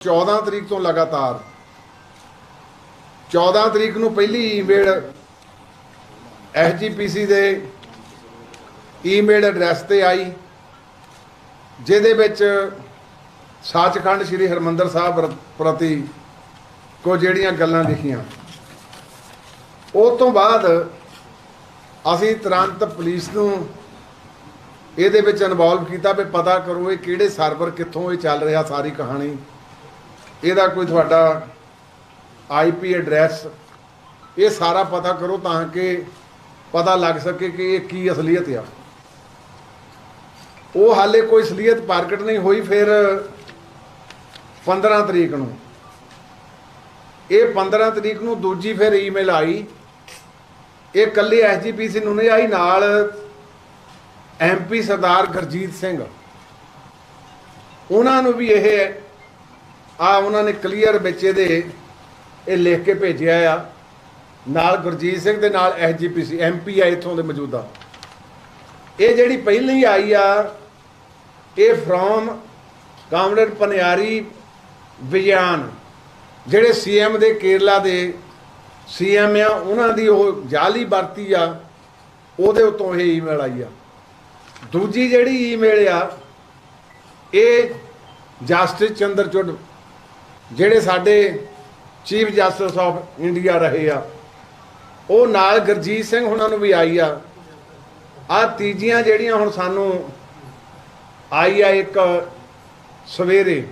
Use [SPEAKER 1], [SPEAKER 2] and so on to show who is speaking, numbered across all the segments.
[SPEAKER 1] 14 ਤਰੀਕ ਤੋਂ ਲਗਾਤਾਰ। 14 ਤਰੀਕ ਨੂੰ ਪਹਿਲੀ ਈਮੇਲ ਐਸਜੀਪੀਸੀ ਦੇ ਈਮੇਲ ਐਡਰੈਸ ਤੇ ਆਈ, ਜਿਹਦੇ ਵਿੱਚ ਸਾਚਖੰਡ ਸ੍ਰੀ ਹਰਮੰਦਰ ਸਾਹਿਬ ਪ੍ਰਤੀ ਕੋ ਜਿਹੜੀਆਂ ਗੱਲਾਂ ਲਿਖੀਆਂ। ਉਹ ਤੋਂ ਬਾਅਦ ਅਸੀਂ ਤੁਰੰਤ ਪੁਲਿਸ ਨੂੰ ਇਹਦੇ ਵਿੱਚ ਇਨਵੋਲਵ ਕੀਤਾ ਵੀ ਪਤਾ ਕਰੋ ਇਹ ਕਿਹੜੇ ਸਰਵਰ ਕਿੱਥੋਂ ਇਹ ਚੱਲ ਰਿਹਾ ਸਾਰੀ ਕਹਾਣੀ। ਇਹਦਾ ਕੋਈ ਤੁਹਾਡਾ ਆਈਪੀ ਐਡਰੈਸ, ਇਹ ਸਾਰਾ ਪਤਾ ਕਰੋ ਤਾਂ ਕਿ ਪਤਾ ਲੱਗ ਸਕੇ ਕਿ ਇਹ ਕੀ ਅਸਲੀਅਤ ਆ। ਉਹ ਹਾਲੇ ਕੋਈ ਅਸਲੀਅਤ ਪ੍ਰਗਟ ਨਹੀਂ ਹੋਈ, ਫਿਰ 15 ਤਰੀਕ ਨੂੰ। ਇਹ 15 ਤਰੀਕ ਨੂੰ ਦੂਜੀ ਫਿਰ ਈਮੇਲ ਆਈ। ਇਹ ਕੱਲੇ ਐਸਜੀਪੀਸੀ ਨੂੰ ਨਹੀਂ ਆਈ, ਨਾਲ ਐਮਪੀ ਸਰਦਾਰ ਗੁਰਜੀਤ ਸਿੰਘ। ਉਹਨਾਂ ਨੂੰ ਵੀ ਇਹ ਆ ਉਹਨਾਂ ਨੇ ਕਲੀਅਰ ਵਿੱਚ ਇਹਦੇ ਇਹ ਲਿਖ ਕੇ ਭੇਜਿਆ ਆ। ਨਾਲ ਗੁਰਜੀਤ ਸਿੰਘ ਦੇ ਨਾਲ ਐਸਜੀਪੀਸੀ ਐਮਪੀ ਆ ਇਥੋਂ ਦੇ ਮੌਜੂਦਾ। ਇਹ ਜਿਹੜੀ ਪਹਿਲੀ ਆਈ ਆ, ਇਹ ਫਰੋਮ ਕਾਮਰੇਡ ਪਨਿਆਰੀ ਵਿਜਿਆਨ ਜਿਹੜੇ ਸੀਐਮ ਦੇ ਕੇਰਲਾ ਦੇ ਸੀਐਮ ਆ, ਉਹਨਾਂ ਦੀ ਉਹ ਜਾਲੀ ਵਰਤੀ ਆ, ਉਹਦੇ ਉਤੋਂ ਇਹ ਈਮੇਲ ਆਈ ਆ। ਦੂਜੀ ਜਿਹੜੀ ਈਮੇਲ ਆ, ਇਹ ਜਸਟਿਸ ਚੰਦਰਚੂਡ ਜਿਹੜੇ ਸਾਡੇ ਚੀਫ ਜਸਟਿਸ ਆਫ ਇੰਡੀਆ ਰਹੇ ਆ, ਉਹ ਨਾਲ ਗੁਰਜੀਤ ਸਿੰਘ ਉਹਨਾਂ ਨੂੰ ਵੀ ਆਈ ਆ। ਆ ਤੀਜੀਆਂ ਜਿਹੜੀਆਂ ਹੁਣ ਸਾਨੂੰ ਆਈ ਆ ਇੱਕ ਸਵੇਰੇ,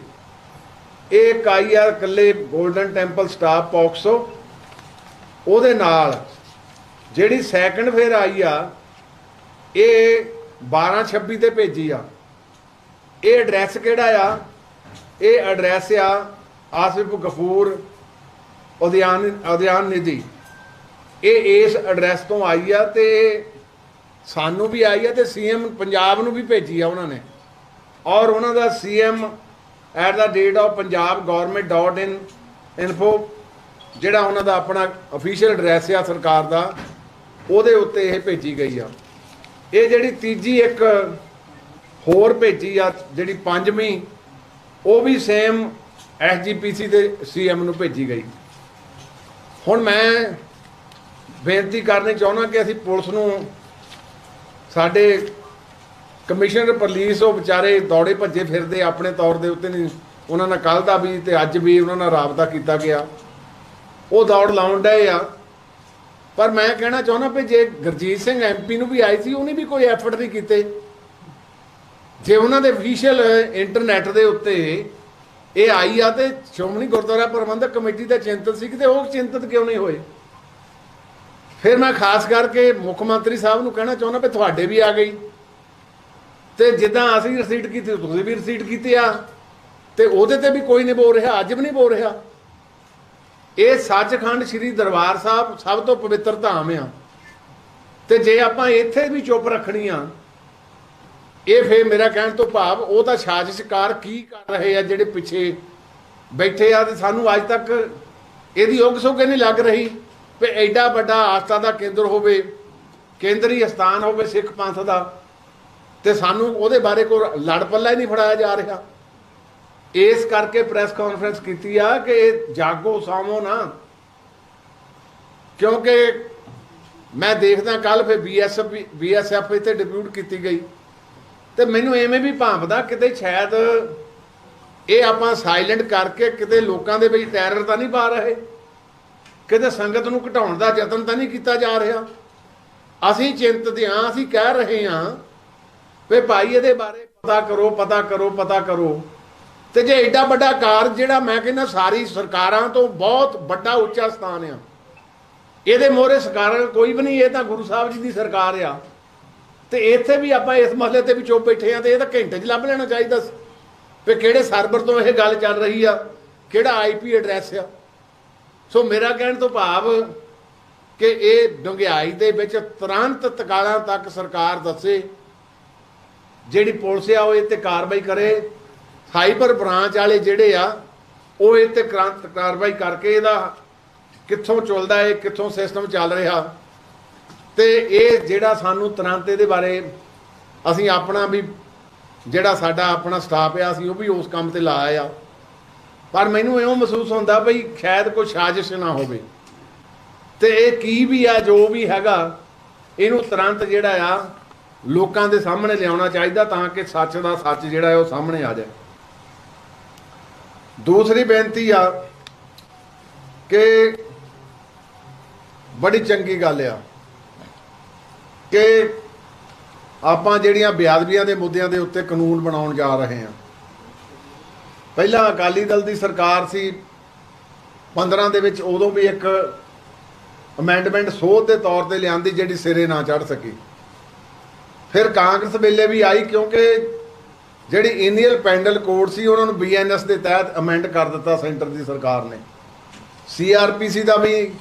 [SPEAKER 1] ਇਹ ਇੱਕ ਆਈ ਆ ਇਕੱਲੇ 골ਡਨ ਟੈਂਪਲ ਸਟਾਫ ਪੌਕਸੋ ਉਹਦੇ ਨਾਲ ਜਿਹੜੀ ਸੈਕੰਡ ਫੇਰ ਆਈ ਆ, ਇਹ 1226 ਤੇ ਭੇਜੀ ਆ। ਇਹ ਐਡਰੈਸ ਕਿਹੜਾ ਆ? ਇਹ ਐਡਰੈਸ ਆ ਆਸਿਫ ਗਫੂਰ ਉਦਿਆਨ ਉਦਿਆਨ ਨਿਧੀ। ਇਹ ਇਸ ਐਡਰੈਸ ਤੋਂ ਆਈ ਆ ਤੇ ਸਾਨੂੰ ਵੀ ਆਈ ਆ ਤੇ ਸੀਐਮ ਪੰਜਾਬ ਨੂੰ ਵੀ ਭੇਜੀ ਆ ਉਹਨਾਂ ਨੇ। ਔਰ ਉਹਨਾਂ ਦਾ CM at the rate of Punjab government dot in info ਜਿਹੜਾ ਉਹਨਾਂ ਦਾ ਆਪਣਾ ਅਫੀਸ਼ੀਅਲ ਐਡਰੈਸ ਆ ਸਰਕਾਰ ਦਾ, ਉਹਦੇ ਉੱਤੇ ਇਹ ਭੇਜੀ ਗਈ ਆ। ਇਹ ਜਿਹੜੀ ਤੀਜੀ ਇੱਕ ਹੋਰ ਭੇਜੀ ਆ, ਜਿਹੜੀ ਪੰਜਵੀਂ, ਉਹ ਵੀ ਸੇਮ ਐਸਜੀਪੀਸੀ ਦੇ ਸੀਐਮ ਨੂੰ ਭੇਜੀ ਗਈ। ਹੁਣ ਮੈਂ ਬੇਨਤੀ ਕਰਨੀ ਚਾਹੁੰਦਾ ਕਿ ਅਸੀਂ ਪੁਲਿਸ ਨੂੰ ਸਾਡੇ ਕਮਿਸ਼ਨਰ ਪੁਲਿਸ ਉਹ ਵਿਚਾਰੇ ਦੌੜੇ ਭੱਜੇ ਫਿਰਦੇ ਆਪਣੇ ਤੌਰ ਦੇ ਉੱਤੇ ਨਹੀਂ। ਉਹਨਾਂ ਨਾਲ ਕੱਲ ਦਾ ਵੀ ਤੇ ਅੱਜ ਵੀ ਉਹਨਾਂ ਨਾਲ ਰਾਬਤਾ ਕੀਤਾ ਗਿਆ। ਉਹ ਦੌੜ ਲਾਉਣ ਡਏ ਆ। ਪਰ ਮੈਂ ਕਹਿਣਾ ਚਾਹੁੰਦਾ ਵੀ ਜੇ ਗੁਰਜੀਤ ਸਿੰਘ ਐਮਪੀ ਨੂੰ ਵੀ ਆਈ ਸੀ, ਉਹਨੇ ਵੀ ਕੋਈ ਐਫਰਟ ਨਹੀਂ ਕੀਤੇ। ਜੇ ਉਹਨਾਂ ਦੇ ਅਫੀਸ਼ੀਅਲ ਇੰਟਰਨੈਟ ਦੇ ਉੱਤੇ ਇਹ ਆਈ ਆ ਤੇ ਸ਼੍ਰੋਮਣੀ ਗੁਰਦੁਆਰਾ ਪ੍ਰਬੰਧਕ ਕਮੇਟੀ ਦਾ ਚਿੰਤਤ ਸੀ ਕਿ ਉਹ ਚਿੰਤਤ ਕਿਉਂ ਨਹੀਂ ਹੋਏ? ਫਿਰ ਮੈਂ ਖਾਸ ਕਰਕੇ ਮੁੱਖ ਮੰਤਰੀ ਸਾਹਿਬ ਨੂੰ ਕਹਿਣਾ ਚਾਹੁੰਦਾ ਵੀ ਤੁਹਾਡੇ ਵੀ ਆ ਗਈ। ਤੇ ਜਿੱਦਾਂ ਅਸੀਂ ਰਸੀਟ ਕੀਤੀ, ਤੁਸੀਂ ਵੀ ਰਸੀਟ ਕੀਤੀ ਆ। ਤੇ ਉਹਦੇ ਤੇ ਵੀ ਕੋਈ ਨਹੀਂ ਬੋਲ ਰਿਹਾ, ਅੱਜ ਵੀ ਨਹੀਂ ਬੋਲ ਰਿਹਾ। ਇਹ ਸੱਚਖੰਡ ਸ੍ਰੀ ਦਰਬਾਰ ਸਾਹਿਬ ਸਭ ਤੋਂ ਪਵਿੱਤਰ ਧਾਮ ਆ। ਤੇ ਜੇ ਆਪਾਂ ਇੱਥੇ ਵੀ ਚੁੱਪ ਰੱਖਣੀ ਆ ਇਹ ਫੇਰ ਮੇਰਾ ਕਹਿਣ ਤੋਂ ਭਾਵ ਉਹ ਤਾਂ ਸਾਜ਼ਿਸ਼ਕਾਰ ਕੀ ਕਰ ਰਹੇ ਆ ਜਿਹੜੇ ਪਿੱਛੇ ਬੈਠੇ ਆ ਤੇ ਸਾਨੂੰ ਅੱਜ ਤੱਕ ਇਹਦੀ ਉਗ ਸੁਗ ਨਹੀਂ ਲੱਗ ਰਹੀ ਵੀ ਐਡਾ ਵੱਡਾ ਆਸਥਾ ਦਾ ਕੇਂਦਰ ਹੋਵੇ, ਕੇਂਦਰੀ ਸਥਾਨ ਹੋਵੇ ਸਿੱਖ ਪੰਥ ਦਾ ਤੇ ਸਾਨੂੰ ਉਹਦੇ ਬਾਰੇ ਕੋਈ ਲੜ ਪੱਲਾ ਹੀ ਨਹੀਂ ਫੜਾਇਆ ਜਾ ਰਿਹਾ। ਇਸ ਕਰਕੇ ਪ੍ਰੈਸ ਕਾਨਫਰੰਸ ਕੀਤੀ ਆ ਕਿ ਇਹ ਜਾਗੋ ਸਾਮੋ ਨਾ, ਕਿਉਂਕਿ ਮੈਂ ਦੇਖਦਾ ਕੱਲ ਫਿਰ ਬੀਐਸਐਫ ਬੀਐਸਐਫ ਇੱਥੇ ਡਿਪਿਊਟ ਕੀਤੀ ਗਈ। ਤੇ ਮੈਨੂੰ ਐਵੇਂ ਵੀ ਭਾਂਪਦਾ ਕਿਤੇ ਸ਼ਾਇਦ ਇਹ ਆਪਾਂ ਸਾਇਲੈਂਟ ਕਰਕੇ ਕਿਤੇ ਲੋਕਾਂ ਦੇ ਵਿੱਚ ਟੈਰਰ ਤਾਂ ਨਹੀਂ ਪਾ ਰਹੇ। ਕਿਤੇ ਸੰਗਤ ਨੂੰ ਘਟਾਉਣ ਦਾ ਯਤਨ ਤਾਂ ਨਹੀਂ ਕੀਤਾ ਜਾ ਰਿਹਾ। ਅਸੀਂ ਚਿੰਤਤ ਹਾਂ, ਅਸੀਂ ਕਹਿ ਰਹੇ ਹਾਂ ਵੀ ਭਾਈ ਇਹਦੇ ਬਾਰੇ ਪਤਾ ਕਰੋ ਪਤਾ ਕਰੋ ਪਤਾ ਕਰੋ। ਤੇ ਜੇ ਐਡਾ ਵੱਡਾ ਕਾਰਜ ਜਿਹੜਾ ਮੈਂ ਕਹਿੰਦਾ ਸਾਰੀ ਸਰਕਾਰਾਂ ਤੋਂ ਬਹੁਤ ਵੱਡਾ ਉੱਚਾ ਸਥਾਨ ਆ, ਇਹਦੇ ਮੋਹਰੇ ਸਰਕਾਰ ਕੋਈ ਵੀ ਨਹੀਂ, ਇਹ ਤਾਂ ਗੁਰੂ ਸਾਹਿਬ ਜੀ ਦੀ ਸਰਕਾਰ ਆ। ਤੇ ਇੱਥੇ ਵੀ ਆਪਾਂ ਇਸ ਮਸਲੇ ਤੇ ਵੀ ਚੁੱਪ ਬੈਠੇ ਆ ਤੇ ਇਹ ਤਾਂ ਘੰਟੇ 'ਚ ਲੱਭ ਲੈਣਾ ਚਾਹੀਦਾ ਸੀ। ਵੀ ਕਿਹੜੇ ਸਰਵਰ ਤੋਂ ਇਹ ਗੱਲ ਚੱਲ ਰਹੀ ਆ, ਕਿਹੜਾ ਆਈਪੀ ਐਡਰੈਸ ਆ। ਸੋ ਮੇਰਾ ਕਹਿਣ ਤੋਂ ਭਾਵ ਕਿ ਇਹ ਡੁੰਗਿਆਈ ਦੇ ਵਿੱਚ ਤੁਰੰਤ ਤਕਾਲਾਂ ਤੱਕ ਸਰਕਾਰ ਦੱਸੇ, ਜਿਹੜੀ ਪੁਲਿਸ ਆ ਉਹ ਇਹ ਤੇ ਕਾਰਵਾਈ ਕਰੇ, ਸਾਈਬਰ ਬ੍ਰਾਂਚ ਵਾਲੇ ਜਿਹੜੇ ਆ, ਉਹ ਇਹ ਤੇ ਕ੍ਰਾਂਤ ਕਾਰਵਾਈ ਕਰਕੇ ਇਹਦਾ ਕਿੱਥੋਂ ਚੱਲਦਾ ਹੈ, ਕਿੱਥੋਂ ਸਿਸਟਮ ਚੱਲ ਰਿਹਾ। ਤੇ ਇਹ ਜਿਹੜਾ ਸਾਨੂੰ ਤੁਰੰਤ ਇਹਦੇ ਬਾਰੇ ਅਸੀਂ ਆਪਣਾ ਵੀ ਜਿਹੜਾ ਸਾਡਾ ਆਪਣਾ ਸਟਾਫ ਆ, ਅਸੀਂ ਉਹ ਵੀ ਉਸ ਕੰਮ ਤੇ ਲਾਇਆ ਆ। ਪਰ ਮੈਨੂੰ ਇਉਂ ਮਹਿਸੂਸ ਹੁੰਦਾ ਭਈ ਸ਼ਾਇਦ ਕੋਈ ਸਾਜ਼ਿਸ਼ ਨਾ ਹੋਵੇ। ਤੇ ਇਹ ਕੀ ਵੀ ਆ, ਜੋ ਵੀ ਹੈਗਾ, ਇਹਨੂੰ ਤੁਰੰਤ ਜਿਹੜਾ ਆ, ਲੋਕਾਂ ਦੇ ਸਾਹਮਣੇ ਲਿਆਉਣਾ ਚਾਹੀਦਾ ਤਾਂ ਕਿ ਸੱਚ ਦਾ ਸੱਚ ਜਿਹੜਾ ਹੈ ਉਹ ਸਾਹਮਣੇ ਆ ਜਾਏ। ਦੂਸਰੀ ਬੇਨਤੀ ਆ ਕਿ ਬੜੀ ਚੰਗੀ ਗੱਲ ਆ। ਕਿ ਆਪਾਂ ਜਿਹੜੀਆਂ ਬਿਆਦਬੀਆਂ ਦੇ ਮੁੱਦਿਆਂ ਦੇ ਉੱਤੇ ਕਾਨੂੰਨ ਬਣਾਉਣ ਜਾ ਰਹੇ ਹਾਂ। ਪਹਿਲਾਂ ਅਕਾਲੀ ਦਲ ਦੀ ਸਰਕਾਰ ਸੀ। 15 ਦੇ ਵਿੱਚ ਉਦੋਂ ਵੀ ਇੱਕ ਅਮੈਂਡਮੈਂਟ ਸੋਧ ਦੇ ਤੌਰ ਤੇ ਲਿਆਂਦੀ ਜਿਹੜੀ ਸਿਰੇ ਨਾ ਚੜ ਸਕੀ। ਫਿਰ ਕਾਂਗਰਸ ਵੇਲੇ ਵੀ ਆਈ ਕਿਉਂਕਿ ਜਿਹੜੀ ਇਨੀਅਲ ਪੈਂਡਲ ਕੋਡ ਸੀ, ਉਹਨਾਂ ਨੂੰ ਬੀਐਨਐਸ ਦੇ ਤਹਿਤ ਅਮੈਂਡ ਕਰ ਦਿੱਤਾ ਸੈਂਟਰ ਦੀ ਸਰਕਾਰ ਨੇ। ਸੀਆਰਪੀਸੀ ਦਾ ਵੀ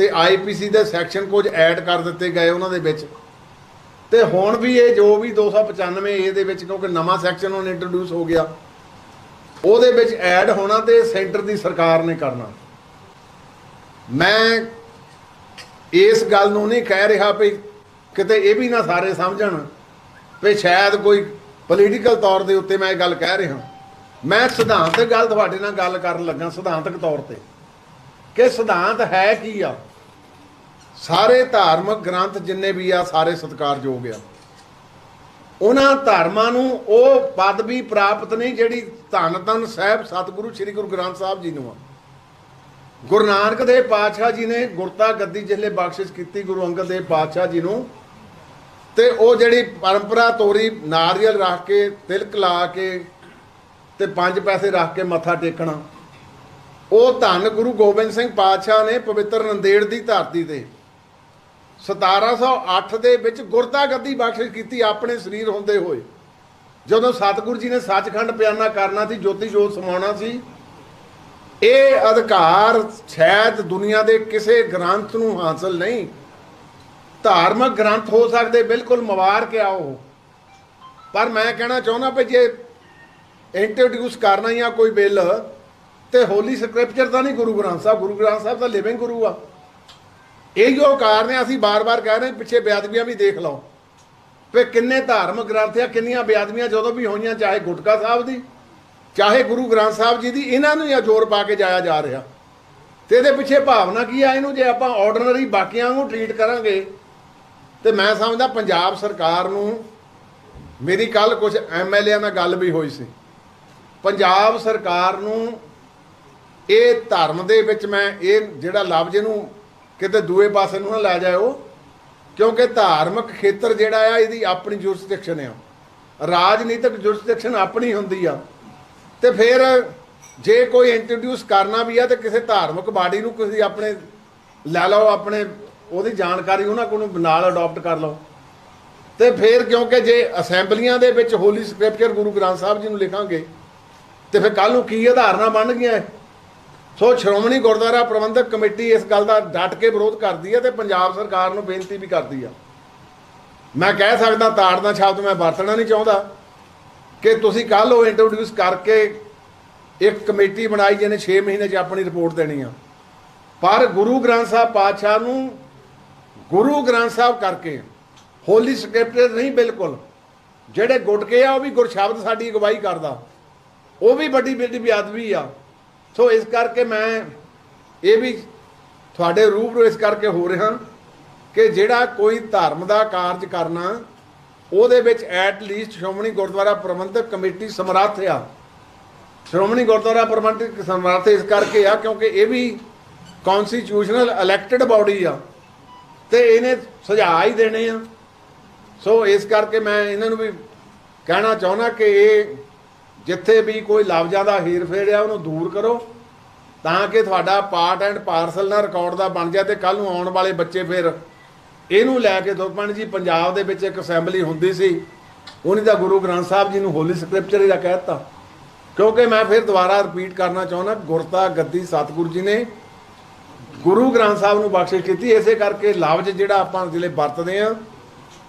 [SPEAKER 1] ਤੇ ਆਈਪੀਸੀ ਦੇ ਸੈਕਸ਼ਨ ਕੁਝ ਐਡ ਕਰ ਦਿੱਤੇ ਗਏ ਉਹਨਾਂ ਦੇ ਵਿੱਚ। ਤੇ ਹੁਣ ਵੀ ਇਹ ਜੋ ਵੀ 295 ਏ ਦੇ ਵਿੱਚ ਕਿਉਂਕਿ ਨਵਾਂ ਸੈਕਸ਼ਨ ਹੁਣ ਇੰਟਰੋਡਿਊਸ ਹੋ ਗਿਆ, ਉਹਦੇ ਵਿੱਚ ਐਡ ਹੋਣਾ ਤੇ ਸੈਂਟਰ ਦੀ ਸਰਕਾਰ ਨੇ ਕਰਨਾ। ਮੈਂ ਇਸ ਗੱਲ ਨੂੰ ਨਹੀਂ ਕਹਿ ਰਿਹਾ ਵੀ ਕਿਤੇ ਇਹ ਵੀ ਨਾ ਸਾਰੇ ਸਮਝਣ ਵੀ ਸ਼ਾਇਦ ਕੋਈ ਪੋਲੀਟੀਕਲ ਤੌਰ ਦੇ ਉੱਤੇ ਮੈਂ ਇਹ ਗੱਲ ਕਹਿ ਰਿਹਾ। ਮੈਂ ਸਿਧਾਂਤ ਗੱਲ ਤੁਹਾਡੇ ਨਾਲ ਗੱਲ ਕਰਨ ਲੱਗਾ, ਸਿਧਾਂਤਕ ਤੌਰ ਤੇ। ਕਿ ਸਿਧਾਂਤ ਹੈ ਕੀ ਆ? ਸਾਰੇ ਧਾਰਮਿਕ ਗ੍ਰੰਥ ਜਿੰਨੇ ਵੀ ਆ, ਸਾਰੇ ਸਤਿਕਾਰਯੋਗ ਆ। ਉਹਨਾਂ ਧਰਮਾਂ ਨੂੰ ਉਹ ਪਦਵੀ ਪ੍ਰਾਪਤ ਨਹੀਂ ਜਿਹੜੀ ਧੰਨ ਧੰਨ ਸਾਹਿਬ, ਸਤਿਗੁਰੂ ਸ੍ਰੀ ਗੁਰੂ ਗ੍ਰੰਥ ਸਾਹਿਬ ਜੀ ਨੂੰ ਆ। ਗੁਰੂ ਨਾਨਕ ਦੇਵ ਪਾਤਸ਼ਾਹ ਜੀ ਨੇ ਗੁਰਤਾ ਗੱਦੀ ਜਿਹਲੇ ਬਖਸ਼ਿਸ਼ ਕੀਤੀ ਗੁਰੂ ਅੰਗਦ ਦੇਵ ਪਾਤਸ਼ਾਹ ਜੀ ਨੂੰ। ਤੇ ਉਹ ਜਿਹੜੀ ਪਰੰਪਰਾ ਤੋਰੀ ਨਾਰੀਅਲ ਰੱਖ ਕੇ, ਤਿਲਕ ਲਾ ਕੇ ਤੇ ਪੰਜ ਪੈਸੇ ਰੱਖ ਕੇ ਮੱਥਾ ਟੇਕਣਾ। ਉਹ ਧੰਨ ਗੁਰੂ ਗੋਬਿੰਦ ਸਿੰਘ ਪਾਤਸ਼ਾਹ ਨੇ ਪਵਿੱਤਰ ਨੰਦੇੜ ਦੀ ਧਰਤੀ ਤੇ 1708 ਦੇ ਵਿੱਚ ਗੁਰਦਾ ਗੱਦੀ ਬਖਸ਼ਿਸ਼ ਕੀਤੀ ਆਪਣੇ ਸਰੀਰ ਹੁੰਦੇ ਹੋਏ। ਜਦੋਂ ਸਤਿਗੁਰੂ ਜੀ ਨੇ ਸੱਚਖੰਡ ਪਿਆਨਾ ਕਰਨਾ ਸੀ, ਜੋਤੀ ਜੋਤ ਸਮਾਉਣਾ ਸੀ, ਇਹ ਅਧਿਕਾਰ ਸ਼ਾਇਦ ਦੁਨੀਆ ਦੇ ਕਿਸੇ ਗ੍ਰੰਥ ਨੂੰ ਹਾਸਲ ਨਹੀਂ, ਧਾਰਮਿਕ ਗ੍ਰੰਥ ਹੋ ਸਕਦੇ, ਬਿਲਕੁਲ ਮਵਾਰ ਆ ਉਹ। ਪਰ ਮੈਂ ਕਹਿਣਾ ਚਾਹੁੰਦਾ ਵੀ ਜੇ ਇੰਟਰੋਡਿਊਸ ਕਰਨਾ ਜਾਂ ਕੋਈ ਬਿੱਲ, ਤੇ ਹੋਲੀ ਸਕ੍ਰਿਪਚਰ ਤਾਂ ਨਹੀਂ ਗੁਰੂ ਗ੍ਰੰਥ ਸਾਹਿਬ, ਗੁਰੂ ਗ੍ਰੰਥ ਸਾਹਿਬ ਦਾ ਲਿਵਿੰਗ ਗੁਰੂ ਆ। ਇਹ ਜੋ ਕਾਰਨ ਹੈ, ਅਸੀਂ ਬਾਰ-ਬਾਰ ਕਹਿ ਰਹੇ ਪਿੱਛੇ ਬਿਆਦਬੀਆਂ ਵੀ ਦੇਖ ਲਓ। ਵੀ ਕਿੰਨੇ ਧਾਰਮਿਕ ਗ੍ਰੰਥ ਆ, ਕਿੰਨੀਆਂ ਬਿਆਦਬੀਆਂ ਜਦੋਂ ਵੀ ਹੋਈਆਂ, ਚਾਹੇ ਗੁਟਕਾ ਸਾਹਿਬ ਦੀ, ਚਾਹੇ ਗੁਰੂ ਗ੍ਰੰਥ ਸਾਹਿਬ ਜੀ ਦੀ, ਇਹਨਾਂ ਨੂੰ ਹੀ ਜ਼ੋਰ ਪਾ ਕੇ ਜਾਇਆ ਜਾ ਰਿਹਾ। ਤੇ ਇਹਦੇ ਪਿੱਛੇ ਭਾਵਨਾ ਕੀ ਆ ਇਹਨੂੰ? ਜੇ ਆਪਾਂ ਆਰਡੀਨਰੀ ਬਾਕੀਆਂ ਨੂੰ ਟ੍ਰੀਟ ਕਰਾਂਗੇ, ਤੇ ਮੈਂ ਸਮਝਦਾ ਪੰਜਾਬ ਸਰਕਾਰ ਨੂੰ ਮੇਰੀ ਕੱਲ ਕੁਝ ਐਮਐਲਏਆਂ ਨਾਲ ਗੱਲ ਵੀ ਹੋਈ ਸੀ। ਪੰਜਾਬ ਸਰਕਾਰ ਨੂੰ ਇਹ ਧਰਮ ਦੇ ਵਿੱਚ ਮੈਂ, ਇਹ ਜਿਹੜਾ ਲਫ਼ਜ਼ ਇਹਨੂੰ ਕਿਤੇ ਦੂਏ ਪਾਸੇ ਨੂੰ ਨਾ ਲੈ ਜਾਇਓ। ਕਿਉਂਕਿ ਧਾਰਮਿਕ ਖੇਤਰ ਜਿਹੜਾ ਆ, ਇਹਦੀ ਆਪਣੀ ਜੁਰਿਸਡਿਕਸ਼ਨ ਆ। ਰਾਜਨੀਤਿਕ ਜੁਰਿਸਡਿਕਸ਼ਨ ਆਪਣੀ ਹੁੰਦੀ ਆ। ਤੇ ਫਿਰ ਜੇ ਕੋਈ ਇੰਟਰੋਡਿਊਸ ਕਰਨਾ ਵੀ ਆ, ਤੇ ਕਿਸੇ ਧਾਰਮਿਕ ਬਾਡੀ ਨੂੰ ਕਿਸੇ ਆਪਣੇ ਲੈ ਲਓ, ਆਪਣੇ ਉਹਦੀ ਜਾਣਕਾਰੀ ਉਹਨਾਂ ਕੋਲ ਨਾਲ ਅਡਾਪਟ ਕਰ ਲਓ। ਤੇ ਫਿਰ ਕਿਉਂਕਿ ਜੇ ਅਸੈਂਬਲੀਆਂ ਦੇ ਵਿੱਚ ਹੋਲੀ ਸਕ੍ਰਿਪਚਰ ਗੁਰੂ ਗ੍ਰੰਥ ਸਾਹਿਬ ਜੀ ਨੂੰ ਲਿਖਾਂਗੇ, ਤੇ ਫਿਰ ਕੱਲ ਨੂੰ ਕੀ ਆਧਾਰਨਾ ਬਣ ਗਈਆਂ? ਸੋ ਸ਼੍ਰੋਮਣੀ ਗੁਰਦੁਆਰਾ ਪ੍ਰਬੰਧਕ ਕਮੇਟੀ ਇਸ ਗੱਲ ਦਾ ਡਟ ਕੇ ਵਿਰੋਧ ਕਰਦੀ ਹੈ ਤੇ ਪੰਜਾਬ ਸਰਕਾਰ ਨੂੰ ਬੇਨਤੀ ਵੀ ਕਰਦੀ ਆ। ਮੈਂ ਕਹਿ ਸਕਦਾ ਤਾੜਨਾ ਸ਼ਬਦ ਮੈਂ ਵਰਤਣਾ ਨਹੀਂ ਚਾਹੁੰਦਾ ਕਿ ਤੁਸੀਂ ਕੱਲ ਉਹ ਇੰਟਰੋਡਿਊਸ ਕਰਕੇ ਇੱਕ ਕਮੇਟੀ ਬਣਾਈ ਜਿਹਨੇ 6 ਮਹੀਨੇ 'ਚ ਆਪਣੀ ਰਿਪੋਰਟ ਦੇਣੀ ਆ। ਪਰ ਗੁਰੂ ਗ੍ਰੰਥ ਸਾਹਿਬ ਪਾਤਸ਼ਾਹ ਨੂੰ ਗੁਰੂ ਗ੍ਰੰਥ ਸਾਹਿਬ ਕਰਕੇ ਹੋਲੀ ਸਕ੍ਰਿਪਚਰ ਨਹੀਂ ਬਿਲਕੁਲ, ਜਿਹੜੇ ਗੁਟਕੇ ਆ ਉਹ ਵੀ ਗੁਰਸ਼ਬਦ ਸਾਡੀ ਅਗਵਾਈ ਕਰਦਾ। ਉਹ ਵੀ ਵੱਡੀ ਵੱਡੀ ਬਿਆਦਵੀ ਆ। ਸੋ ਇਸ ਕਰਕੇ ਮੈਂ ਇਹ ਵੀ ਤੁਹਾਡੇ ਰੂਬਰੂ ਇਸ ਕਰਕੇ ਹੋ ਰਿਹਾ ਕਿ ਜਿਹੜਾ ਕੋਈ ਧਰਮ ਦਾ ਕਾਰਜ ਕਰਨਾ, ਉਹਦੇ ਵਿੱਚ at least Shiromani Gurdwara Parbandhak Committee ਸਮਰੱਥ ਆ। ਸ਼੍ਰੋਮਣੀ ਗੁਰਦੁਆਰਾ ਪ੍ਰਬੰਧਕ ਸਮਰੱਥ ਇਸ ਕਰਕੇ ਆ ਕਿਉਂਕਿ ਇਹ ਵੀ ਕਨਸਟੀਟਿਊਸ਼ਨਲ ਇਲੈਕਟਿਡ ਬਾਡੀ ਆ ਤੇ ਇਹਨੇ ਸੁਝਾਅ ਹੀ ਦੇਣੇ ਆ। ਸੋ ਇਸ ਕਰਕੇ ਮੈਂ ਇਹਨਾਂ ਨੂੰ ਵੀ ਕਹਿਣਾ ਚਾਹੁੰਦਾ ਕਿ ਇਹ ਜਿੱਥੇ ਵੀ ਕੋਈ ਲਫ਼ਜ਼ਾਂ ਦਾ ਹੇਰ-ਫੇਰ ਆ ਉਹਨੂੰ ਦੂਰ ਕਰੋ, ਤਾਂ ਕਿ ਤੁਹਾਡਾ ਪਾਰਟ ਐਂਡ ਪਾਰਸਲ ਨਾਲ ਰਿਕਾਰਡ ਦਾ ਬਣ ਜਾ ਤੇ ਕੱਲ ਨੂੰ ਆਉਣ ਵਾਲੇ ਬੱਚੇ ਫਿਰ ਇਹਨੂੰ ਲੈ ਕੇ ਦੁਰਪਣ ਜੀ, ਪੰਜਾਬ ਦੇ ਵਿੱਚ ਇੱਕ ਅਸੈਂਬਲੀ ਹੁੰਦੀ ਸੀ, ਉਹਨੇ ਤਾਂ ਗੁਰੂ ਗ੍ਰੰਥ ਸਾਹਿਬ ਜੀ ਨੂੰ ਹੋਲੀ ਸਕ੍ਰਿਪਚਰ ਹੀ ਦਾ ਕਹਿਤਾ ਕਿਉਂਕਿ ਮੈਂ ਫਿਰ ਦੁਬਾਰਾ ਰਿਪੀਟ ਕਰਨਾ ਚਾਹੁੰਦਾ, ਗੁਰਤਾ ਗੱਦੀ ਸਤਿਗੁਰੂ ਜੀ ਨੇ ਗੁਰੂ ਗ੍ਰੰਥ ਸਾਹਿਬ ਨੂੰ ਬਖਸ਼ਿਸ਼ ਕੀਤੀ, ਇਸੇ ਕਰਕੇ ਲਫ਼ਜ਼ ਜਿਹੜਾ ਆਪਾਂ ਜਿਹੜੇ ਵਰਤਦੇ ਆ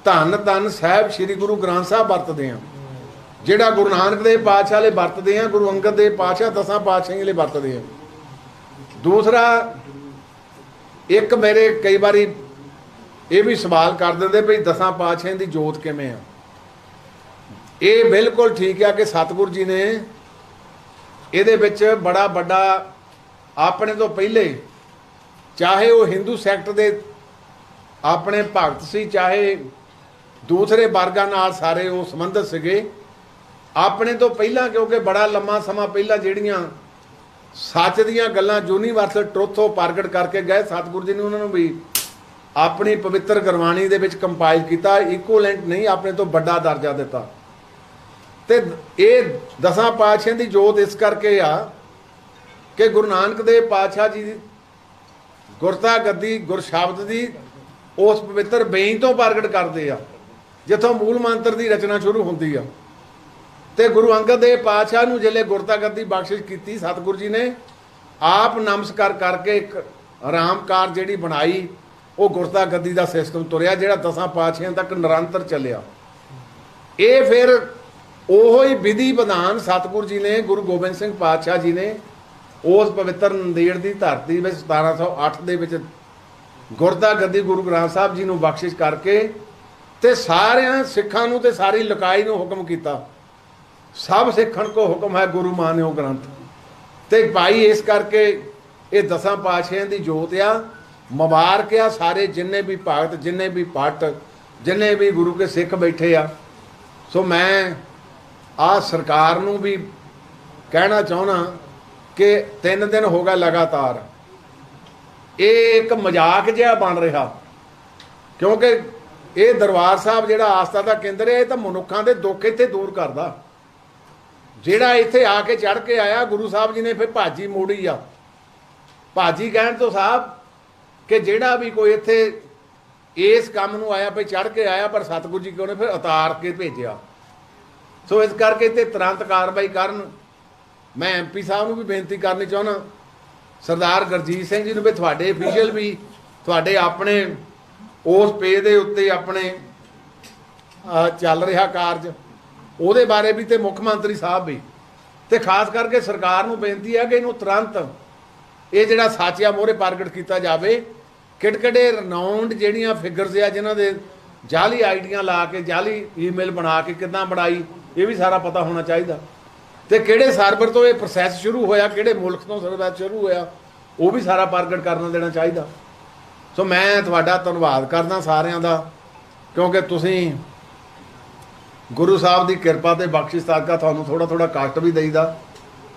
[SPEAKER 1] ਧੰਨ ਧੰਨ ਸਾਹਿਬ ਸ੍ਰੀ ਗੁਰੂ ਗ੍ਰੰਥ ਸਾਹਿਬ ਵਰਤਦੇ ਆ ਜਿਹੜਾ ਗੁਰੂ ਨਾਨਕ ਦੇਵ ਪਾਤਸ਼ਾਹ ਲਈ ਵਰਤਦੇ ਆ, ਗੁਰੂ ਅੰਗਦ ਦੇਵ ਪਾਤਸ਼ਾਹ ਦਸਾਂ ਪਾਤਸ਼ਾਹਾਂ ਲਈ ਵਰਤਦੇ ਆ। ਦੂਸਰਾ, ਇੱਕ ਮੇਰੇ ਕਈ ਵਾਰੀ ਇਹ ਵੀ ਸਵਾਲ ਕਰ ਦਿੰਦੇ ਵੀ ਦਸਾਂ ਪਾਤਸ਼ਾਹਾਂ ਦੀ ਜੋਤ ਕਿਵੇਂ ਆ? ਇਹ ਬਿਲਕੁਲ ਠੀਕ ਆ ਕਿ ਸਤਿਗੁਰੂ ਜੀ ਨੇ ਇਹਦੇ ਵਿੱਚ ਬੜਾ ਵੱਡਾ ਆਪਣੇ ਤੋਂ ਪਹਿਲੇ ਚਾਹੇ ਉਹ ਹਿੰਦੂ ਸੈਕਟ ਦੇ ਆਪਣੇ ਭਗਤ ਸੀ, ਚਾਹੇ ਦੂਸਰੇ ਵਰਗਾਂ ਨਾਲ ਸਾਰੇ ਉਹ ਸੰਬੰਧਿਤ ਸੀਗੇ ਆਪਣੇ ਤੋਂ ਪਹਿਲਾਂ, ਕਿਉਂਕਿ ਬੜਾ ਲੰਮਾ ਸਮਾਂ ਪਹਿਲਾਂ ਜਿਹੜੀਆਂ ਸੱਚ ਦੀਆਂ ਗੱਲਾਂ ਯੂਨੀਵਰਸਲ ਟਰੁੱਥ ਉਹ ਪ੍ਰਗਟ ਕਰਕੇ ਗਏ, ਸਤਿਗੁਰੂ ਜੀ ਨੇ ਉਹਨਾਂ ਨੂੰ ਵੀ ਆਪਣੀ ਪਵਿੱਤਰ ਗੁਰਬਾਣੀ ਦੇ ਵਿੱਚ ਕੰਪਾਈਲ ਕੀਤਾ ਇਕੁਇਵਲੈਂਟ ਨਹੀਂ, ਆਪਣੇ ਤੋਂ ਵੱਡਾ ਦਰਜਾ ਦਿੱਤਾ। ਤੇ ਇਹ ਦਸਾਂ ਪਾਤਸ਼ਾਹਾਂ ਦੀ ਜੋਤ ਇਸ ਕਰਕੇ ਆ ਕਿ ਗੁਰੂ ਨਾਨਕ ਦੇਵ ਪਾਤਸ਼ਾਹ ਜੀ ਦੀ ਗੁਰਤਾ ਗੱਦੀ, ਗੁਰ ਸ਼ਬਦ ਦੀ ਉਸ ਪਵਿੱਤਰ ਬੇਈ ਤੋਂ ਪ੍ਰਗਟ ਕਰਦੇ ਆ, ਜਿੱਥੋਂ ਮੂਲ ਮੰਤਰ ਦੀ ਰਚਨਾ ਸ਼ੁਰੂ ਹੁੰਦੀ ਆ। ਤੇ ਗੁਰੂ ਅੰਗਦ ਦੇਵ ਪਾਤਸ਼ਾਹ ਨੂੰ ਜਿਹੜੇ ਗੁਰਤਾ ਗੱਦੀ ਬਖਸ਼ਿਸ਼ ਕੀਤੀ, ਸਤਿਗੁਰੂ ਜੀ ਨੇ। ਆਪ ਨਮਸਕਾਰ ਕਰਕੇ ਇੱਕ ਆਰਾਮਕਾਰ ਜਿਹੜੀ ਬਣਾਈ, ਉਹ ਗੁਰਤਾ ਗੱਦੀ ਦਾ ਸਿਸਟਮ ਤੁਰਿਆ, ਜਿਹੜਾ ਦਸਾਂ ਪਾਤਸ਼ਾਹਾਂ ਤੱਕ ਨਿਰੰਤਰ ਚੱਲਿਆ। ਇਹ ਫਿਰ ਉਹੋ ਹੀ ਵਿਧੀ ਵਿਧਾਨ ਸਤਿਗੁਰੂ ਜੀ ਨੇ, ਗੁਰੂ ਗੋਬਿੰਦ ਸਿੰਘ ਪਾਤਸ਼ਾਹ ਜੀ ਨੇ, ਉਸ ਪਵਿੱਤਰ ਨੰਦੇੜ ਦੀ ਧਰਤੀ ਵਿੱਚ 1708 ਦੇ ਵਿੱਚ ਗੁਰਦਾ ਗੱਦੀ ਗੁਰੂ ਗ੍ਰੰਥ ਸਾਹਿਬ ਜੀ ਨੂੰ ਬਖਸ਼ਿਸ਼ ਕਰਕੇ ਤੇ ਸਾਰਿਆਂ ਸਿੱਖਾਂ ਨੂੰ ਤੇ ਸਾਰੀ ਲਕਾਈ ਨੂੰ ਹੁਕਮ ਕੀਤਾ। ਸਭ ਸਿੱਖਣ ਕੋ ਹੁਕਮ ਹੈ ਗੁਰੂ ਮਾਨਿਓ ਗ੍ਰੰਥ। ਤੇ ਭਾਈ ਇਸ ਕਰਕੇ ਇਹ ਦਸਾਂ ਪਾਤਸ਼ਾਹਾਂ ਦੀ ਜੋਤ ਆ। ਮੁਬਾਰਕ ਆ ਸਾਰੇ ਜਿੰਨੇ ਵੀ ਭਗਤ, ਜਿੰਨੇ ਵੀ ਪਟ ਜਿੰਨੇ ਵੀ ਗੁਰੂ ਕੇ ਸਿੱਖ ਬੈਠੇ ਆ। ਸੋ ਮੈਂ ਆ ਸਰਕਾਰ ਨੂੰ ਵੀ ਕਹਿਣਾ ਚਾਹਣਾ ਕਿ ਤਿੰਨ ਦਿਨ ਹੋ ਗਿਆ ਲਗਾਤਾਰ। ਇਹ ਇੱਕ ਮਜ਼ਾਕ ਜਿਹਾ ਬਣ ਰਿਹਾ। ਕਿਉਂਕਿ ਇਹ ਦਰਬਾਰ ਸਾਹਿਬ ਜਿਹੜਾ ਆਸਥਾ ਦਾ ਕੇਂਦਰ ਹੈ ਇਹ ਤਾਂ ਮਨੁੱਖਾਂ ਦੇ ਦੁੱਖ ਇੱਥੇ ਦੂਰ ਕਰਦਾ। ਜਿਹੜਾ ਇੱਥੇ ਆ ਕੇ ਚੜ ਕੇ ਆਇਆ, ਗੁਰੂ ਸਾਹਿਬ ਜੀ ਨੇ ਫਿਰ ਭਾਜੀ ਮੋੜੀ ਆ। ਭਾਜੀ ਕਹਿਣ ਤੋਂ ਸਾਹਿਬ ਕਿ ਜਿਹੜਾ ਵੀ ਕੋਈ ਇੱਥੇ ਇਸ ਕੰਮ ਨੂੰ ਆਇਆ ਭਈ ਚੜ ਕੇ ਆਇਆ, ਪਰ ਸਤਿਗੁਰੂ ਜੀ ਕਿਉਂ ਨੇ ਫਿਰ ਉਤਾਰ ਕੇ ਭੇਜਿਆ। ਸੋ ਇਸ ਕਰਕੇ ਤੇ ਤੁਰੰਤ ਕਾਰਵਾਈ ਕਰਨ ਮੈਂ ਐਮਪੀ ਸਾਹਿਬ ਨੂੰ ਵੀ ਬੇਨਤੀ ਕਰਨੀ ਚਾਹੁੰਦਾ। ਸਰਦਾਰ ਗੁਰਜੀਤ ਸਿੰਘ ਜੀ ਨੂੰ ਵੀ, ਤੁਹਾਡੇ ਅਫੀਸ਼ੀਅਲ ਵੀ, ਤੁਹਾਡੇ ਆਪਣੇ ਉਸ ਪੇਜ ਦੇ ਉੱਤੇ ਆਪਣੇ ਚੱਲ ਰਿਹਾ ਕਾਰਜ। ਉਹਦੇ ਬਾਰੇ ਵੀ ਤੇ ਮੁੱਖ ਮੰਤਰੀ ਸਾਹਿਬ ਵੀ। ਤੇ ਖਾਸ ਕਰਕੇ ਸਰਕਾਰ ਨੂੰ ਬੇਨਤੀ ਹੈ ਕਿ ਇਹਨੂੰ ਤੁਰੰਤ ਇਹ ਜਿਹੜਾ ਸਾਚਿਆ ਮੋਹਰੇ ਪ੍ਰਗਟ ਕੀਤਾ ਜਾਵੇ। ਕਿਹੜੇ ਰਨਾਉਂਡ ਜਿਹੜੀਆਂ ਫਿਗਰਸ ਆ, ਜਿਨ੍ਹਾਂ ਦੇ ਜਾਲੀ ਆਈਡੀਆਂ ਲਾ ਕੇ ਜਾਲੀ ਈਮੇਲ ਬਣਾ ਕੇ ਕਿੱਦਾਂ ਬਣਾਈ, ਇਹ ਵੀ ਸਾਰਾ ਪਤਾ ਹੋਣਾ ਚਾਹੀਦਾ। ਤੇ ਕਿਹੜੇ ਸਰਵਰ ਤੋਂ ਇਹ ਪ੍ਰੋਸੈਸ ਸ਼ੁਰੂ ਹੋਇਆ, ਕਿਹੜੇ ਮੁਲਕ ਤੋਂ ਸਰਵਰ ਸ਼ੁਰੂ ਹੋਇਆ, ਉਹ ਵੀ ਸਾਰਾ ਪ੍ਰਗਟ ਕਰਨਾ ਦੇਣਾ ਚਾਹੀਦਾ। ਸੋ ਮੈਂ ਤੁਹਾਡਾ ਧੰਨਵਾਦ ਕਰਦਾ ਸਾਰਿਆਂ ਦਾ, ਕਿਉਂਕਿ ਤੁਸੀਂ ਗੁਰੂ ਸਾਹਿਬ ਦੀ ਕਿਰਪਾ ਤੇ ਬਖਸ਼ਿਸ਼ ਸਦਕਾ ਤੁਹਾਨੂੰ ਥੋੜਾ ਥੋੜਾ ਕਸ਼ਟ ਵੀ ਦੇਈਦਾ।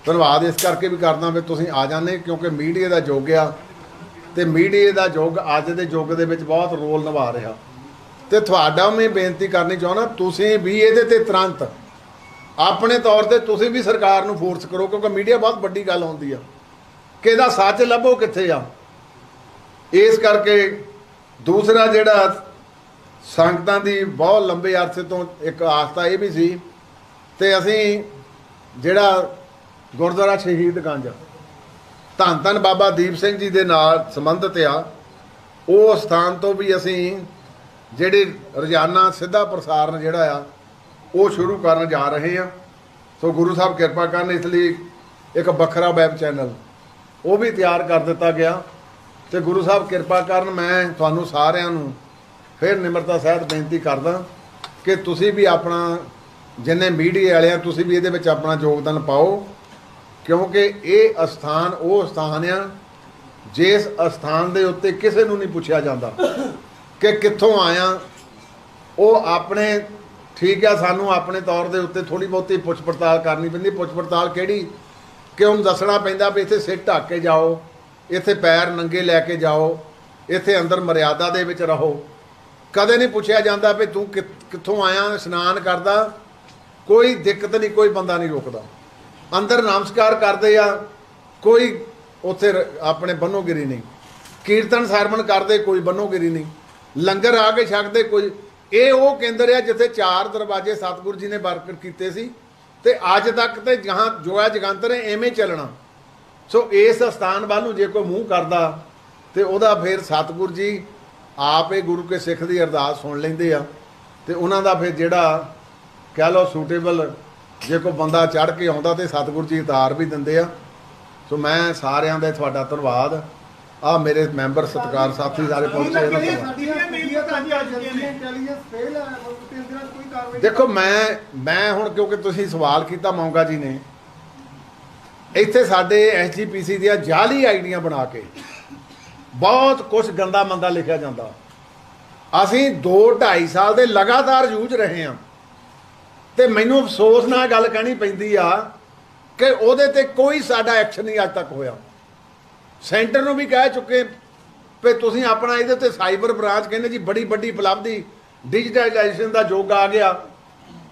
[SPEAKER 1] ਧੰਨਵਾਦ ਇਸ ਕਰਕੇ ਵੀ ਕਰਦਾ ਵੀ ਤੁਸੀਂ ਆ ਜਾਂਦੇ, ਕਿਉਂਕਿ ਮੀਡੀਆ ਦਾ ਯੁੱਗ ਆ ਤੇ ਮੀਡੀਆ ਦਾ ਯੁੱਗ ਅੱਜ ਦੇ ਯੁੱਗ ਦੇ ਵਿੱਚ ਬਹੁਤ ਰੋਲ ਨਿਭਾ ਰਿਹਾ। ਤੇ ਤੁਹਾਡਾ ਮੈਂ ਬੇਨਤੀ ਕਰਨੀ ਚਾਹੁੰਦਾ, ਤੁਸੀਂ ਵੀ ਇਹਦੇ ਤੇ ਤੁਰੰਤ ਆਪਣੇ ਤੌਰ ਤੇ ਤੁਸੀਂ ਵੀ ਸਰਕਾਰ ਨੂੰ ਫੋਰਸ ਕਰੋ, ਕਿਉਂਕਿ ਮੀਡੀਆ ਬਹੁਤ ਵੱਡੀ ਗੱਲ ਹੁੰਦੀ ਆ। ਕਿ ਇਹਦਾ ਸੱਚ ਲੱਭੋ ਕਿੱਥੇ ਆ? ਇਸ ਕਰਕੇ ਦੂਸਰਾ ਜਿਹੜਾ ਸੰਗਤਾਂ ਦੀ ਬਹੁਤ ਲੰਬੇ ਅਰਸੇ ਤੋਂ ਇੱਕ ਆਸਥਾ ਇਹ ਵੀ ਸੀ ਤੇ ਅਸੀਂ ਜਿਹੜਾ ਗੁਰਦੁਆਰਾ ਸ਼ਹੀਦ ਗੰਜ ਧੰਨ ਧੰਨ ਬਾਬਾ ਦੀਪ ਸਿੰਘ ਜੀ ਦੇ ਨਾਲ ਸੰਬੰਧਿਤ ਆ, ਉਹ ਸਥਾਨ ਤੋਂ ਵੀ ਅਸੀਂ ਜਿਹੜੇ ਰੋਜ਼ਾਨਾ ਸਿੱਧਾ ਪ੍ਰਸਾਰਣ ਜਿਹੜਾ ਆ, ਉਹ ਸ਼ੁਰੂ ਕਰਨ ਜਾ ਰਹੇ ਆ ਸੋ ਗੁਰੂ ਸਾਹਿਬ ਕਿਰਪਾ ਕਰਨ ਇਸ ਲਈ ਇੱਕ ਵੱਖਰਾ ਵੈਬ ਚੈਨਲ ਉਹ ਵੀ ਤਿਆਰ ਕਰ ਦਿੱਤਾ ਗਿਆ। ਤੇ ਗੁਰੂ ਸਾਹਿਬ ਕਿਰਪਾ ਕਰਨ ਮੈਂ ਤੁਹਾਨੂੰ ਸਾਰਿਆਂ ਨੂੰ ਫਿਰ ਨਿਮਰਤਾ ਸਹਿਤ ਬੇਨਤੀ ਕਰਦਾ ਕਿ ਤੁਸੀਂ ਵੀ ਆਪਣਾ ਜਿੰਨੇ ਮੀਡੀਆ ਵਾਲੇ ਆ ਤੁਸੀਂ ਵੀ ਇਹਦੇ ਵਿੱਚ ਆਪਣਾ ਯੋਗਦਾਨ ਪਾਓ, ਕਿਉਂਕਿ ਇਹ ਅਸਥਾਨ, ਉਹ ਸਥਾਨ ਆ, ਜਿਸ ਅਸਥਾਨ ਦੇ ਉੱਤੇ ਕਿਸੇ ਨੂੰ ਨਹੀਂ ਪੁੱਛਿਆ ਜਾਂਦਾ ਕਿ ਕਿੱਥੋਂ ਆਇਆ। ਉਹ ਆਪਣੇ, ਠੀਕ ਆ, ਸਾਨੂੰ ਆਪਣੇ ਤੌਰ ਦੇ ਉੱਤੇ ਥੋੜੀ ਬਹੁਤੀ ਪੁੱਛ ਪੜਤਾਲ ਕਰਨੀ ਪੈਂਦੀ। ਪੁੱਛ ਪੜਤਾਲ ਕਿਹੜੀ? ਕਿ ਉਹਨੂੰ ਦੱਸਣਾ ਪੈਂਦਾ ਵੀ ਇੱਥੇ ਸਿਰ ਢੱਕ ਕੇ ਜਾਓ, ਇੱਥੇ ਪੈਰ ਨੰਗੇ ਲੈ ਕੇ ਜਾਓ, ਇੱਥੇ ਅੰਦਰ ਮਰਿਆਦਾ ਦੇ ਵਿੱਚ ਰਹੋ। ਕਦੇ ਨਹੀਂ ਪੁੱਛਿਆ ਜਾਂਦਾ ਵੀ ਤੂੰ ਕਿ- ਕਿੱਥੋਂ ਆਇਆ, ਇਸ਼ਨਾਨ ਕਰਦਾ। ਕੋਈ ਦਿੱਕਤ ਨਹੀਂ, ਕੋਈ ਬੰਦਾ ਨਹੀਂ ਰੋਕਦਾ। ਅੰਦਰ ਨਮਸਕਾਰ ਕਰਦੇ ਆ, ਕੋਈ ਉੱਥੇ ਆਪਣੇ ਬੰਨੋਗਿਰੀ ਨਹੀਂ। ਕੀਰਤਨ ਸਰਵਣ ਕਰਦੇ, ਕੋਈ ਬੰਨੋਗਿਰੀ ਨਹੀਂ। ਲੰਗਰ ਆ ਕੇ ਛਕਦੇ, ਕੋਈ, ਇਹ ਉਹ ਕੇਂਦਰ ਆ ਜਿੱਥੇ ਚਾਰ ਦਰਵਾਜ਼ੇ ਸਤਿਗੁਰੂ ਜੀ ਨੇ ਬਰਕਰ ਕੀਤੇ ਸੀ ਤੇ ਅੱਜ ਤੱਕ ਤੇ ਜਹਾਂ ਜੋ ਹੈ ਜਗੰਤਰ ਐਵੇਂ ਚੱਲਣਾ। ਸੋ ਇਸ ਸਥਾਨ ਵੱਲ ਨੂੰ ਜੇ ਕੋਈ ਮੂੰਹ ਕਰਦਾ ਤੇ ਉਹਦਾ ਫਿਰ ਸਤਿਗੁਰੂ ਜੀ ਆਪ ਇਹ ਗੁਰੂ ਕੇ ਸਿੱਖ ਦੀ ਅਰਦਾਸ ਸੁਣ ਲੈਂਦੇ ਆ ਤੇ ਉਹਨਾਂ ਦਾ ਫਿਰ ਜਿਹੜਾ ਕਹਿ ਲਓ ਸੂਟੇਬਲ ਜੇ ਕੋਈ ਬੰਦਾ ਚੜ ਕੇ ਆਉਂਦਾ ਤੇ ਸਤਿਗੁਰੂ ਜੀ ਉਤਾਰ ਵੀ ਦਿੰਦੇ ਆ। ਸੋ ਮੈਂ ਸਾਰਿਆਂ ਦਾ ਤੁਹਾਡਾ ਧੰਨਵਾਦ। ਆ ਮੇਰੇ ਮੈਂਬਰ ਸਤਿਕਾਰ ਸਾਥੀ ਸਾਰੇ ਪਹੁੰਚੇ ਇਹਨਾਂ ਦਾ ਦੇਖੋ ਮੈਂ ਮੈਂ ਹੁਣ ਕਿਉਂਕਿ ਤੁਸੀਂ ਸਵਾਲ ਕੀਤਾ ਮੌਂਗਾ ਜੀ ਨੇ, ਇੱਥੇ ਸਾਡੇ ਐਸਜੀਪੀਸੀ ਦੀਆਂ ਜਾਲੀ ਆਈਡੀਆਂ ਬਣਾ ਕੇ ਬਹੁਤ ਕੁਝ ਗੰਦਾ ਮੰਦਾ ਲਿਖਿਆ ਜਾਂਦਾ। ਅਸੀਂ 2 2.5 ਸਾਲ ਦੇ ਲਗਾਤਾਰ ਜੂਝ ਰਹੇ ਹਾਂ। ਤੇ ਮੈਨੂੰ ਅਫਸੋਸ ਨਾਲ ਗੱਲ ਕਹਿਣੀ ਪੈਂਦੀ ਆ ਕਿ ਉਹਦੇ ਤੇ ਕੋਈ ਸਾਡਾ ਐਕਸ਼ਨ ਨਹੀਂ ਅੱਜ ਤੱਕ ਹੋਇਆ। ਸੈਂਟਰ ਨੂੰ ਵੀ ਕਹਿ ਚੁੱਕੇ ਵੀ ਤੁਸੀਂ ਆਪਣਾ ਇਹਦੇ ਤੇ ਸਾਈਬਰ ਬ੍ਰਾਂਚ ਕਹਿੰਦੇ ਜੀ ਬੜੀ ਵੱਡੀ ਉਪਲਬਧੀ ਡਿਜੀਟਲਾਈਜੇਸ਼ਨ ਦਾ ਯੁੱਗ ਆ ਗਿਆ।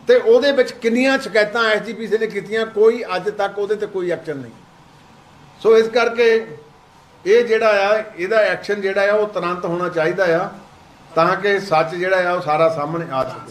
[SPEAKER 1] ਤੇ ਉਹਦੇ ਵਿੱਚ ਕਿੰਨੀਆਂ ਸ਼ਿਕਾਇਤਾਂ ਐਸਜੀਪੀਸੀ ਨੇ ਕੀਤੀਆਂ, ਕੋਈ ਅੱਜ ਤੱਕ ਉਹਦੇ ਤੇ ਕੋਈ ਐਕਸ਼ਨ ਨਹੀਂ। ਸੋ ਇਸ ਕਰਕੇ ਇਹ ਜਿਹੜਾ ਆ, ਇਹਦਾ ਐਕਸ਼ਨ ਜਿਹੜਾ ਆ, ਉਹ ਤੁਰੰਤ ਹੋਣਾ ਚਾਹੀਦਾ ਆ, ਤਾਂ ਕਿ ਸੱਚ ਜਿਹੜਾ ਆ, ਉਹ ਸਾਰਾ ਸਾਹਮਣੇ ਆ ਸਕੇ।